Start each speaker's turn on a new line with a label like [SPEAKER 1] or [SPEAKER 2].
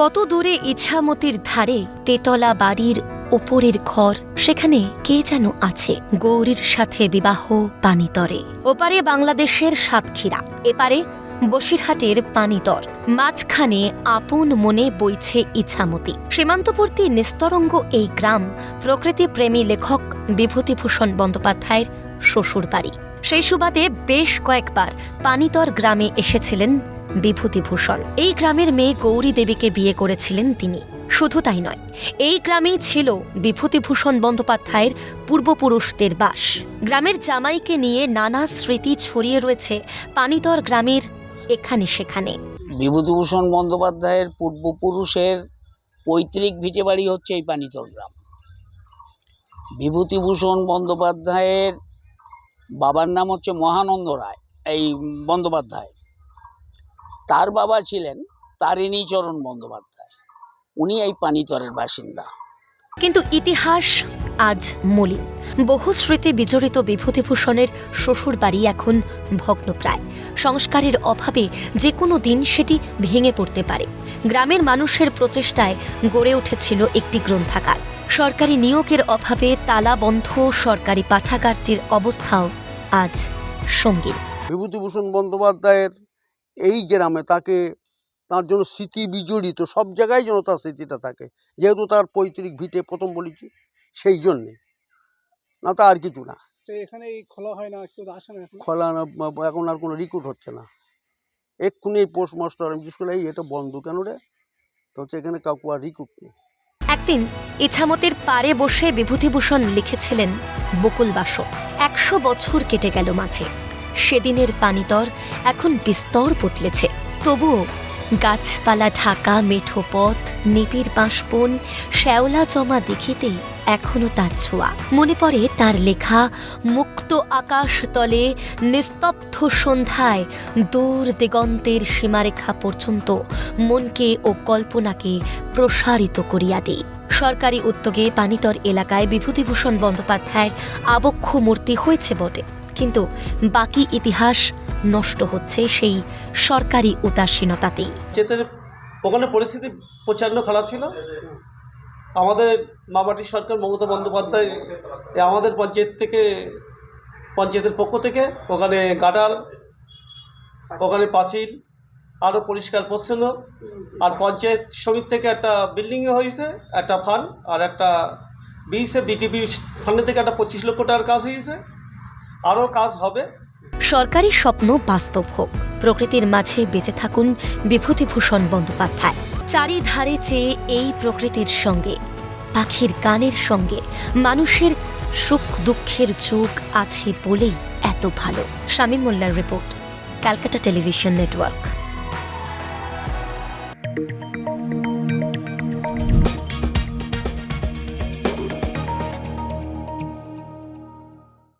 [SPEAKER 1] কত দূরে ইছামতির ধারে তেতলা বাড়ির ওপরের ঘর, সেখানে কে যেন আছে গৌরীর সাথে বিবাহ পানিতরে। ওপারে বাংলাদেশের সাতক্ষীরা, এপারে বসিরহাটের পানিতর। মাঝখানে আপন মনে বইছে ইছামতি। সীমান্তবর্তী নিস্তরঙ্গ এই গ্রাম প্রকৃতি প্রেমী লেখক বিভূতিভূষণ বন্দ্যোপাধ্যায়ের শ্বশুর বাড়ি সেই সুবাদে বেশ কয়েকবার পানিতর গ্রামে এসেছিলেন বিভূতিভূষণ। এই গ্রামের মেয়ে গৌরী দেবীকে বিয়ে করেছিলেন তিনি। শুধু তাই নয়, এই গ্রামেই ছিল বিভূতিভূষণ বন্দ্যোপাধ্যায়ের পূর্বপুরুষদের বাস। গ্রামের জামাইকে নিয়ে নানা স্মৃতি ছড়িয়ে রয়েছে পানিতর গ্রামের এখানে সেখানে।
[SPEAKER 2] বিভূতিভূষণ বন্দ্যোপাধ্যায়ের পূর্বপুরুষের পৈতৃক ভিটে বাড়ি হচ্ছে এই পানিতর গ্রাম। বিভূতিভূষণ বন্দ্যোপাধ্যায়ের বাবার নাম হচ্ছে মহানন্দ রায়, এই বন্দ্যোপাধ্যায়। তার বাবা ছিলেন তারিণী তারিণীচরণ বন্দ্যোপাধ্যায়। উনি এই পানিতরের বাসিন্দা।
[SPEAKER 1] কিন্তু ইতিহাস আজ মলিন। বহু স্মৃতি বিজড়িত বিভূতিভূষণের শ্বশুর বাড়ি এখন ভগ্নপ্রায়। সংস্কারের অভাবে যে কোনো দিন সেটি ভেঙে পড়তে পারে। গ্রামের মানুষের প্রচেষ্টায় গড়ে উঠেছিল একটি গ্রন্থাগার। সরকারি নিয়োগের অভাবে তালাবন্ধ সরকারি পাঠাগারটির অবস্থাও আজ সঙ্গীন।
[SPEAKER 3] বিভূতিভূষণ বন্দ্যোপাধ্যায়ের এই গ্রামে তাকে তার জন্য স্মৃতি বিজড়িত সব জায়গায় যেন তার স্মৃতিটা থাকে। যেহেতু তার পৈতৃক ভিটে প্রথম বলেছি সেই জন্যে। না তা আর কিছু না।
[SPEAKER 4] তো এখানে এই খোলা হয় না কেউ আসে না এখন?
[SPEAKER 3] খোলা না এখন আর কোনো রিক্রুট হচ্ছে না। এক্ষুনি এই পোস্ট মাস্টার আমি জিজ্ঞেস করলাম, এই এটা বন্ধ কেন রে? তো হচ্ছে এখানে কাউকে আর রিক্রুট নেই।
[SPEAKER 1] একদিন ইছামতের পারে বসে বিভূতিভূষণ লিখেছিলেন বকুল বাসক। একশো বছর কেটে গেল মাঝে। সেদিনের পানিতর এখন বিস্তর বদলেছে। তবুও গাছপালা ঢাকা, মেঠো পথ নিবিড় বাঁশবন, শ্যাওলা জমা দেখিতে এখনও তার ছোঁয়া। মনে পড়ে তার লেখা, মুক্ত আকাশ তলে নিস্তব্ধ সন্ধ্যায় দূর দিগন্তের সীমারেখা পর্যন্ত মনকে ও কল্পনাকে প্রসারিত করিয়া দেই। সরকারি উদ্যোগে পানিতর এলাকায় বিভূতিভূষণ বন্দ্যোপাধ্যায়ের আবক্ষ মূর্তি হয়েছে বটে। কিন্তু বাকি ইতিহাস নষ্ট হচ্ছে সেই সরকারি উদাসীনতাতেই।
[SPEAKER 5] ওখানে পরিস্থিতি প্রচণ্ড খারাপ ছিল। আমাদের মামাটি সরকার মমতা বন্দ্যোপাধ্যায় আমাদের পঞ্চায়েত থেকে, পঞ্চায়েতের পক্ষ থেকে ওখানে গাডাল, ওখানে পাঁচিল আরও পরিষ্কার পরিচ্ছন্ন। আর পঞ্চায়েত সমিতি থেকে একটা বিল্ডিংও হয়েছে, একটা ফান্ড আর একটা বিএসএ বিটিপি ফান্ডের থেকে একটা পঁচিশ লক্ষ টাকার কাজ হয়েছে। আরও কাজ হবে।
[SPEAKER 1] সরকারি স্বপ্ন বাস্তব হোক। প্রকৃতির মাঝে বেঁচে থাকুন বিভূতিভূষণ বন্দ্যোপাধ্যায়। চারিধারে চেয়ে এই প্রকৃতির সঙ্গে, পাখির গানের সঙ্গে, মানুষের সুখ দুঃখের যুগ আছে বলেই এত ভালো। শামীম মোল্লার রিপোর্ট, ক্যালকাটা টেলিভিশন নেটওয়ার্ক।